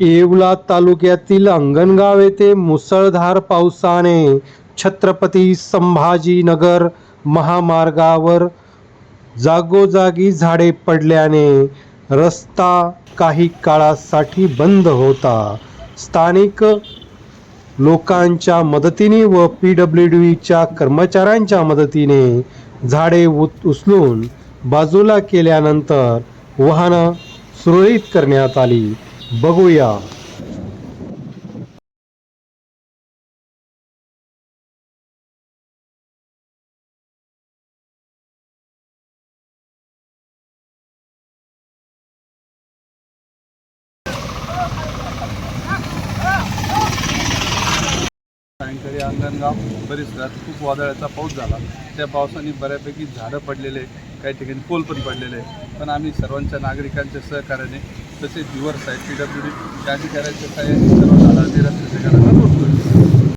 येवला तालुक्यातील अंगणगाव येथे मुसळधार पावसाने छत्रपती संभाजीनगर महामार्गावर जागोजागी झाडे पडल्याने रस्ता काही काळासाठी बंद होता. स्थानिक लोकांच्या मदतीने व पी डब्ल्यू डीच्या कर्मचाऱ्यांच्या मदतीने झाडे उत- उचलून बाजूला केल्यानंतर वाहनं सुरळीत करण्यात आली. बघूया सायंकाळी अंगणगाव परिसरात खूप वादळाचा पाऊस झाला त्या पावसाने बऱ्यापैकी झाडं पडलेले काही ठिकाणी पोल पण पडलेले आहे. पण आम्ही सर्वांच्या नागरिकांच्या सहकार्याने तसेच युवर आहेत. पी डब्ल्यू डी त्या अधिकाऱ्यांच्या सहाय्याने सर्व झाडांचे रस्त्याचे कारण